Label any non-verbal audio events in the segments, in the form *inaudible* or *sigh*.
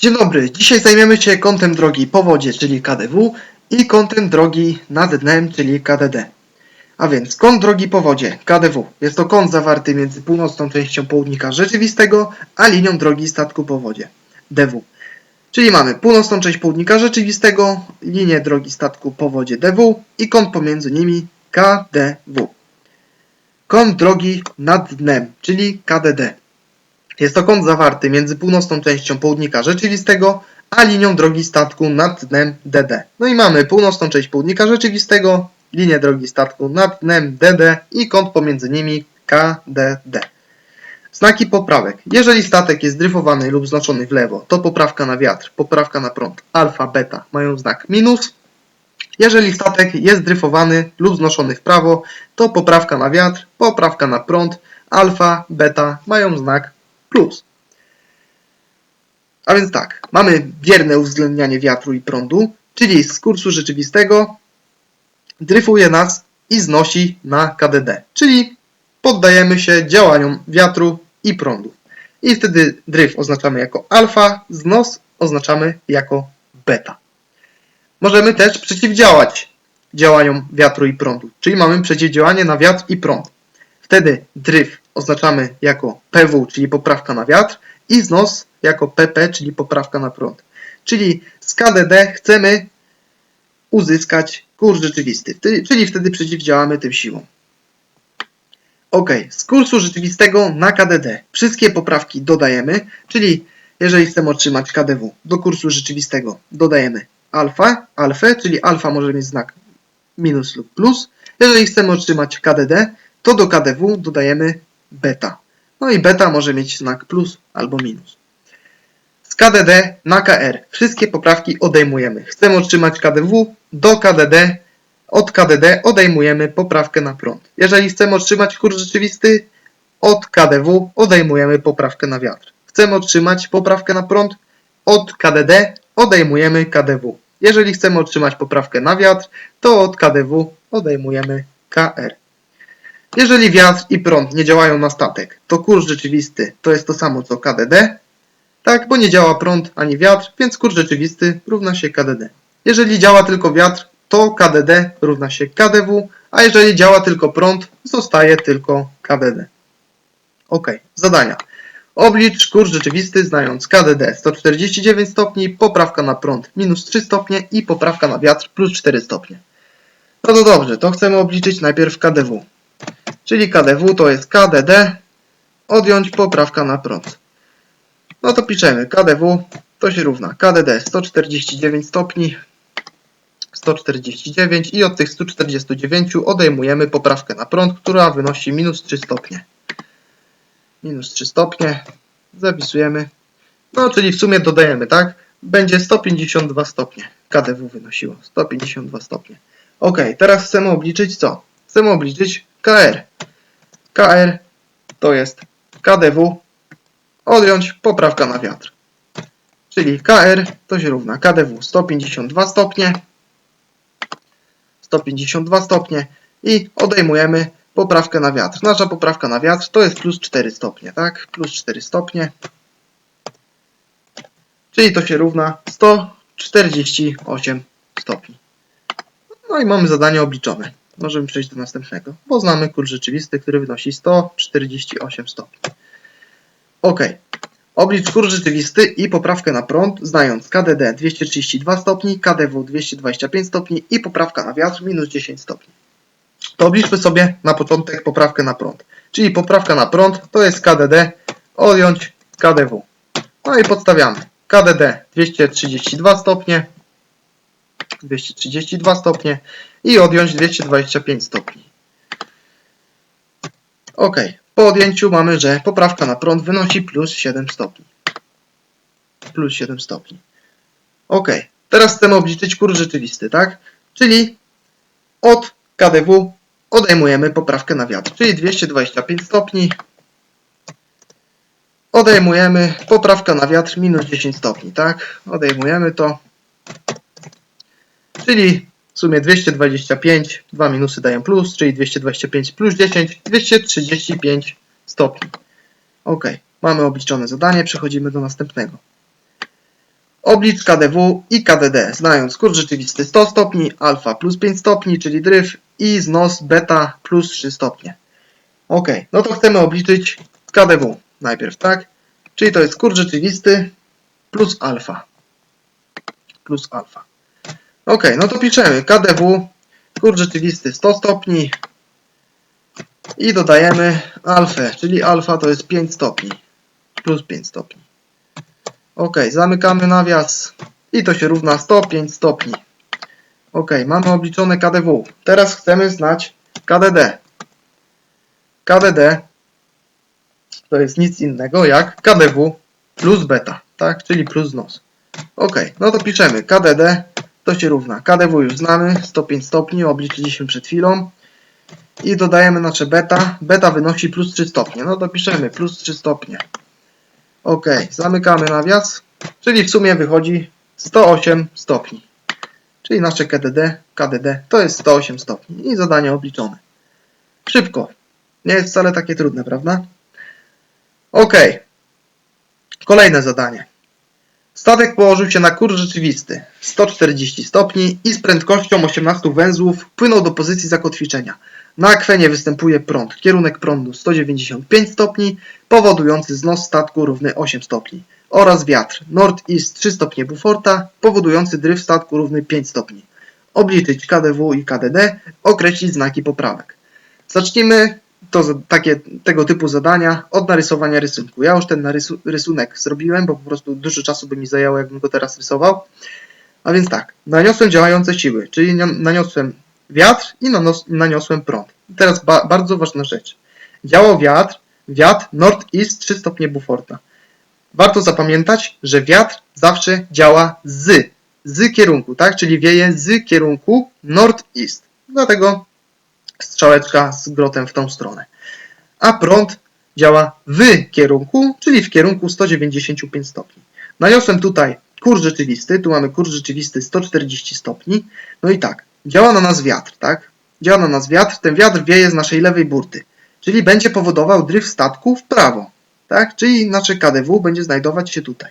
Dzień dobry, dzisiaj zajmiemy się kątem drogi po wodzie, czyli KDW i kątem drogi nad dnem, czyli KDD. A więc kąt drogi po wodzie, KDW, jest to kąt zawarty między północną częścią południka rzeczywistego, a linią drogi statku po wodzie, DW. Czyli mamy północną część południka rzeczywistego, linię drogi statku po wodzie DW i kąt pomiędzy nimi KDW. Kąt drogi nad dnem, czyli KDD. Jest to kąt zawarty między północną częścią południka rzeczywistego, a linią drogi statku nad dnem DD. No i mamy północną część południka rzeczywistego, linię drogi statku nad dnem DD i kąt pomiędzy nimi KDD. Znaki poprawek. Jeżeli statek jest dryfowany lub znoszony w lewo, to poprawka na wiatr, poprawka na prąd, alfa, beta mają znak minus. Jeżeli statek jest dryfowany lub znoszony w prawo, to poprawka na wiatr, poprawka na prąd, alfa, beta mają znak plus. A więc tak, mamy bierne uwzględnianie wiatru i prądu, czyli z kursu rzeczywistego dryfuje nas i znosi na KDD, czyli poddajemy się działaniom wiatru i prądu. I wtedy dryf oznaczamy jako alfa, znos oznaczamy jako beta. Możemy też przeciwdziałać działaniom wiatru i prądu, czyli mamy przeciwdziałanie na wiatr i prąd. Wtedy dryf oznaczamy jako PW, czyli poprawka na wiatr i znos jako PP, czyli poprawka na prąd. Czyli z KDD chcemy uzyskać kurs rzeczywisty, czyli wtedy przeciwdziałamy tym siłom. Ok, z kursu rzeczywistego na KDD wszystkie poprawki dodajemy, czyli jeżeli chcemy otrzymać KDW do kursu rzeczywistego dodajemy alfa, alfę, czyli alfa może mieć znak minus lub plus. Jeżeli chcemy otrzymać KDD, to do KDW dodajemy beta. No i beta może mieć znak plus albo minus. Z KDD na KR wszystkie poprawki odejmujemy. Chcemy otrzymać KDW do KDD. Od KDD odejmujemy poprawkę na prąd. Jeżeli chcemy otrzymać kurs rzeczywisty, od KDW odejmujemy poprawkę na wiatr. Chcemy otrzymać poprawkę na prąd, od KDD odejmujemy KDW. Jeżeli chcemy otrzymać poprawkę na wiatr, to od KDW odejmujemy KR. Jeżeli wiatr i prąd nie działają na statek, to kurs rzeczywisty to jest to samo co KDD, tak, bo nie działa prąd ani wiatr, więc kurs rzeczywisty równa się KDD. Jeżeli działa tylko wiatr, to KDD równa się KDW, a jeżeli działa tylko prąd, zostaje tylko KDD. Ok, zadania. Oblicz kurs rzeczywisty znając KDD 149 stopni, poprawka na prąd minus 3 stopnie i poprawka na wiatr plus 4 stopnie. No to dobrze, to chcemy obliczyć najpierw KDW. Czyli KDW to jest KDD, odjąć poprawka na prąd. No to piszemy KDW to się równa KDD 149 stopni 149 i od tych 149 odejmujemy poprawkę na prąd, która wynosi minus 3 stopnie. Minus 3 stopnie zapisujemy. No czyli w sumie dodajemy, tak? Będzie 152 stopnie. KDW wynosiło 152 stopnie. Ok, teraz chcemy obliczyć co? Chcemy obliczyć KR. KR to jest KDW odjąć poprawka na wiatr. Czyli KR to się równa KDW 152 stopnie 152 stopnie i odejmujemy poprawkę na wiatr. Nasza poprawka na wiatr to jest plus 4 stopnie, tak? Plus 4 stopnie. Czyli to się równa 148 stopni. No i mamy zadanie obliczone. Możemy przejść do następnego, bo znamy kurs rzeczywisty, który wynosi 148 stopni. Ok. Oblicz kurs rzeczywisty i poprawkę na prąd, znając KDD 232 stopni, KDW 225 stopni i poprawka na wiatr minus 10 stopni. To obliczmy sobie na początek poprawkę na prąd. Czyli poprawka na prąd to jest KDD odjąć KDW. No i podstawiamy. KDD 232 stopnie, 232 stopnie i odjąć 225 stopni. Ok. Po odjęciu mamy, że poprawka na prąd wynosi plus 7 stopni. Plus 7 stopni. Ok. Teraz chcemy obliczyć kurs rzeczywisty, tak? Czyli od KDW odejmujemy poprawkę na wiatr, czyli 225 stopni. Odejmujemy poprawkę na wiatr minus 10 stopni, tak? Odejmujemy to. Czyli w sumie 225, dwa minusy dają plus, czyli 225 plus 10, 235 stopni. Ok, mamy obliczone zadanie, przechodzimy do następnego. Oblicz KDW i KDD, znając kurs rzeczywisty 100 stopni, alfa plus 5 stopni, czyli dryf i znos beta plus 3 stopnie. Ok, no to chcemy obliczyć KDW najpierw, tak? Czyli to jest kurs rzeczywisty plus alfa. Plus alfa. Ok, no to piszemy KDW, kurs rzeczywisty 100 stopni i dodajemy alfę, czyli alfa to jest 5 stopni. Plus 5 stopni. Ok, zamykamy nawias i to się równa 105 stopni. Ok, mamy obliczone KDW. Teraz chcemy znać KDD. KDD to jest nic innego jak KDW plus beta, tak? Czyli plus nos. Ok, no to piszemy KDD to się równa. KDW już znamy, 105 stopni, obliczyliśmy przed chwilą. I dodajemy nasze beta. Beta wynosi plus 3 stopnie. No to piszemy plus 3 stopnie. Ok, zamykamy nawias, czyli w sumie wychodzi 108 stopni. Czyli nasze KDD, KDD to jest 108 stopni i zadanie obliczone. Szybko. Nie jest wcale takie trudne, prawda? Ok. Kolejne zadanie. Statek położył się na kurs rzeczywisty 140 stopni i z prędkością 18 węzłów płynął do pozycji zakotwiczenia. Na akwenie występuje prąd. Kierunek prądu 195 stopni, powodujący znos statku równy 8 stopni. Oraz wiatr Nord-East 3 stopnie Beauforta, powodujący dryf statku równy 5 stopni. Obliczyć KDW i KDD, określić znaki poprawek. Zacznijmy to takie, tego typu zadania od narysowania rysunku. Ja już ten narysu, rysunek zrobiłem, bo po prostu dużo czasu by mi zajęło, jakbym go teraz rysował. A więc tak, naniosłem działające siły, czyli na- naniosłem wiatr i naniosłem prąd. Teraz ba, bardzo ważna rzecz. Działał wiatr, wiatr Nord-East 3 stopnie Beauforta. Warto zapamiętać, że wiatr zawsze działa z, z kierunku, tak? Czyli wieje z kierunku Nord-East. Dlatego strzałeczka z grotem w tą stronę. A prąd działa w kierunku, czyli w kierunku 195 stopni. Naniosłem tutaj kurs rzeczywisty, tu mamy kurs rzeczywisty 140 stopni. No i tak, działa na nas wiatr, tak? Działa na nas wiatr, ten wiatr wieje z naszej lewej burty, czyli będzie powodował dryf statku w prawo, tak? Czyli nasze KDW będzie znajdować się tutaj.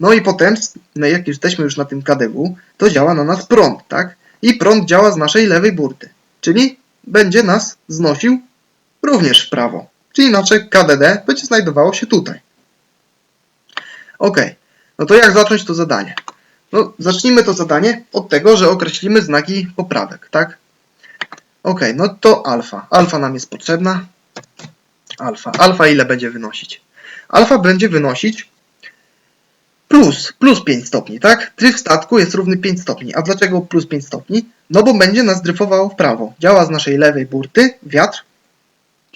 No i potem, no jak jesteśmy już na tym KDW, to działa na nas prąd, tak? I prąd działa z naszej lewej burty, czyli będzie nas znosił również w prawo. Czyli nasze KDD będzie znajdowało się tutaj. Ok, no to jak zacząć to zadanie? No, zacznijmy to zadanie od tego, że określimy znaki poprawek, tak? Ok, no to alfa. Alfa nam jest potrzebna. Alfa. Alfa ile będzie wynosić? Alfa będzie wynosić plus, plus 5 stopni, tak? Dryf statku jest równy 5 stopni. A dlaczego plus 5 stopni? No bo będzie nas dryfował w prawo. Działa z naszej lewej burty wiatr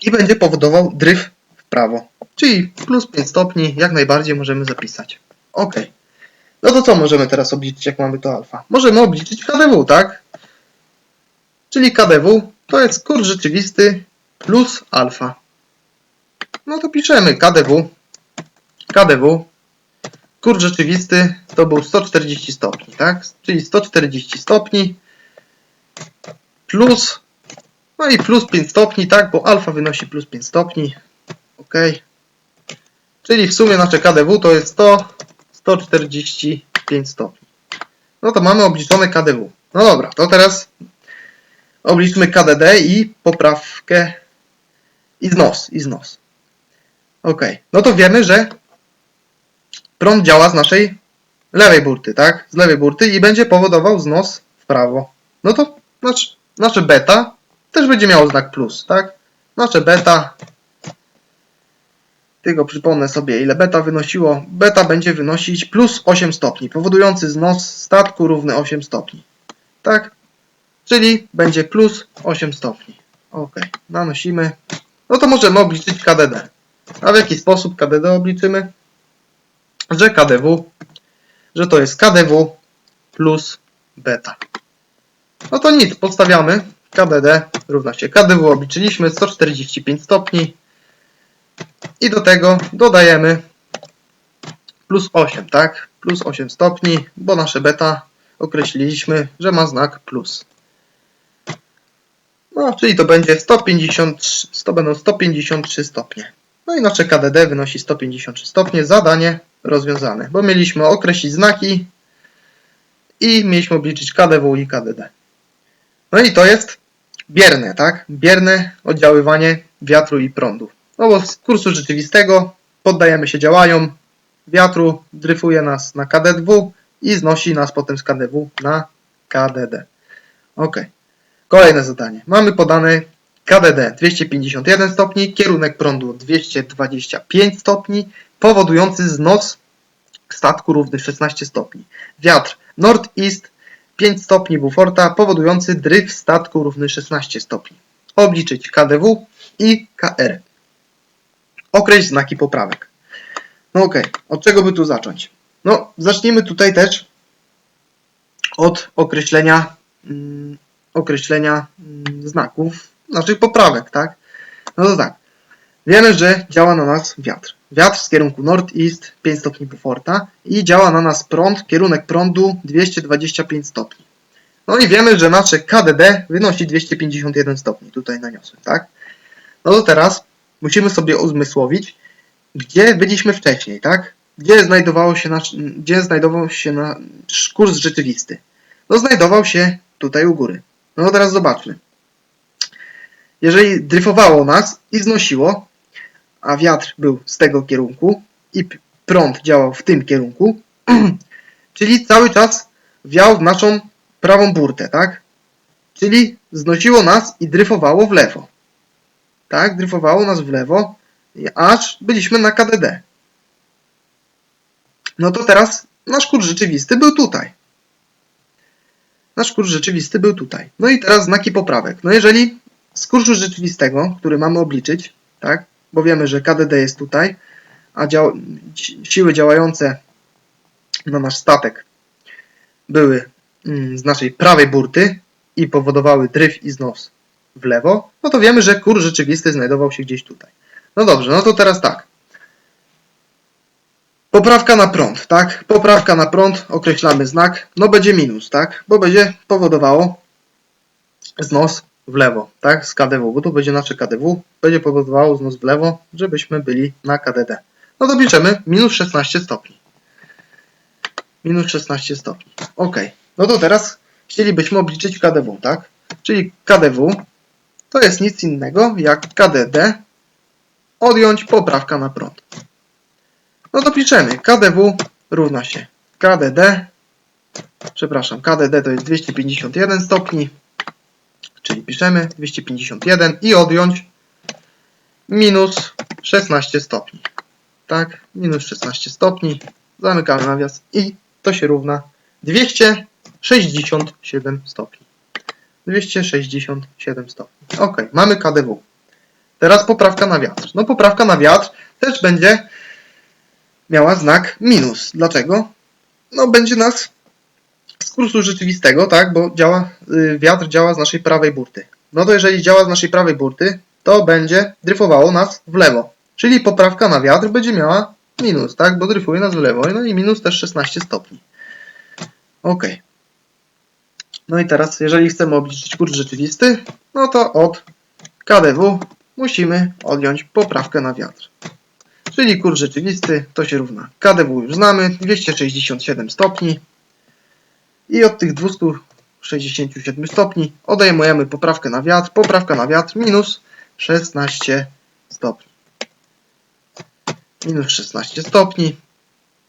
i będzie powodował dryf w prawo. Czyli plus 5 stopni jak najbardziej możemy zapisać. Ok. No to co możemy teraz obliczyć, jak mamy to alfa? Możemy obliczyć KDW, tak? Czyli KDW to jest kurs rzeczywisty plus alfa. No to piszemy KDW. KDW. Kurs rzeczywisty to był 140 stopni, tak? Czyli 140 stopni plus no i plus 5 stopni, tak? Bo alfa wynosi plus 5 stopni. Ok. Czyli w sumie nasze KDW to jest 100, 145 stopni. No to mamy obliczone KDW. No dobra, to teraz obliczmy KDD i poprawkę i znos, i znos. Ok, no to wiemy, że prąd działa z naszej lewej burty, tak? Z lewej burty i będzie powodował znos w prawo. No to nasz, nasze beta też będzie miało znak plus, tak? Nasze beta, tylko przypomnę sobie ile beta wynosiło. Beta będzie wynosić plus 8 stopni, powodujący znos statku równy 8 stopni, tak? Czyli będzie plus 8 stopni. Ok, nanosimy. No to możemy obliczyć KDD. A w jaki sposób KDD obliczymy? Że KDW, że to jest KDW plus beta. No to nic, podstawiamy. KDD równa się KDW obliczyliśmy 145 stopni i do tego dodajemy plus 8, tak? Plus 8 stopni, bo nasze beta określiliśmy, że ma znak plus. No, czyli to będzie 150, to będą 153 stopnie. No i nasze KDD wynosi 153 stopnie. Zadanie rozwiązane, bo mieliśmy określić znaki i mieliśmy obliczyć KDW i KDD. No i to jest bierne, tak? Bierne oddziaływanie wiatru i prądu. No bo z kursu rzeczywistego poddajemy się działaniom wiatru, dryfuje nas na KDW i znosi nas potem z KDW na KDD. Ok. Kolejne zadanie. Mamy podane KDD 251 stopni, kierunek prądu 225 stopni, powodujący znos statku równy 16 stopni. Wiatr northeast 5 stopni Beauforta, powodujący dryf statku równy 16 stopni. Obliczyć KDW i KR. Określ znaki poprawek. No okej, od czego by tu zacząć? No, zacznijmy tutaj też od określenia, mm, określenia mm, znaków, naszych poprawek, tak? No to tak. Wiemy, że działa na nas wiatr. Wiatr z kierunku northeast 5 stopni Beauforta i działa na nas prąd, kierunek prądu 225 stopni. No i wiemy, że nasze KDD wynosi 251 stopni. Tutaj naniosłem, tak? No to teraz musimy sobie uzmysłowić, gdzie byliśmy wcześniej, tak? Gdzie znajdowało się nasz, gdzie znajdował się nasz kurs rzeczywisty? No znajdował się tutaj u góry. No teraz zobaczmy. Jeżeli dryfowało nas i znosiło, a wiatr był z tego kierunku i prąd działał w tym kierunku, *clears throat* czyli cały czas wiał w naszą prawą burtę, tak? Czyli znosiło nas i dryfowało w lewo. Tak, dryfowało nas w lewo, aż byliśmy na KDD. No to teraz nasz kurs rzeczywisty był tutaj. Nasz kurs rzeczywisty był tutaj. No i teraz znaki poprawek. No jeżeli z kursu rzeczywistego, który mamy obliczyć, tak, bo wiemy, że KDD jest tutaj, a dział si- siły działające na nasz statek były mm, z naszej prawej burty i powodowały dryf i znos w lewo, no to wiemy, że kurs rzeczywisty znajdował się gdzieś tutaj. No dobrze, no to teraz tak. Poprawka na prąd, tak? Poprawka na prąd, określamy znak, no będzie minus, tak? Bo będzie powodowało znos w lewo, tak? Z KDW, bo tu będzie nasze KDW, będzie powodowało znos w lewo, żebyśmy byli na KDD. No to piszemy minus 16 stopni. Minus 16 stopni. Ok. No to teraz chcielibyśmy obliczyć KDW, tak? Czyli KDW to jest nic innego jak KDD odjąć poprawka na prąd. No to piszemy KDW równa się KDD, przepraszam, KDD to jest 251 stopni, czyli piszemy 251 i odjąć minus 16 stopni. Tak, minus 16 stopni, zamykamy nawias i to się równa 267 stopni. 267 stopni. Ok, mamy KDW. Teraz poprawka na wiatr. No poprawka na wiatr też będzie miała znak minus. Dlaczego? No będzie nas z kursu rzeczywistego, tak, bo działa, y, wiatr działa z naszej prawej burty. No to jeżeli działa z naszej prawej burty, to będzie dryfowało nas w lewo. Czyli poprawka na wiatr będzie miała minus, tak, bo dryfuje nas w lewo. No i minus też 16 stopni. Ok. No i teraz, jeżeli chcemy obliczyć kurs rzeczywisty, no to od KDW musimy odjąć poprawkę na wiatr. Czyli kurs rzeczywisty to się równa KDW już znamy, 267 stopni i od tych 267 stopni odejmujemy poprawkę na wiatr, poprawka na wiatr minus 16 stopni. Minus 16 stopni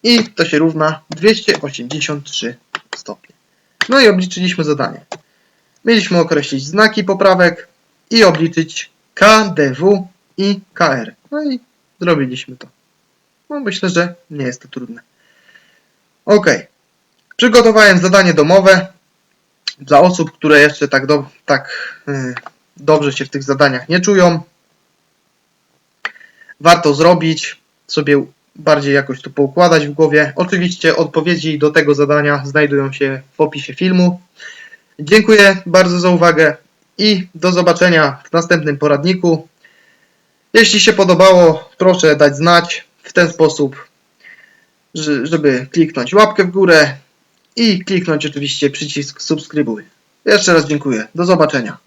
i to się równa 283 stopnie. No i obliczyliśmy zadanie. Mieliśmy określić znaki poprawek i obliczyć KDW i KR. No i zrobiliśmy to. No myślę, że nie jest to trudne. Ok. Przygotowałem zadanie domowe dla osób, które jeszcze tak, do, tak yy, dobrze się w tych zadaniach nie czują. Warto zrobić, sobie bardziej jakoś to poukładać w głowie. Oczywiście odpowiedzi do tego zadania znajdują się w opisie filmu. Dziękuję bardzo za uwagę i do zobaczenia w następnym poradniku. Jeśli się podobało, proszę dać znać w ten sposób, że- żeby kliknąć łapkę w górę i kliknąć oczywiście przycisk subskrybuj. Jeszcze raz dziękuję. Do zobaczenia.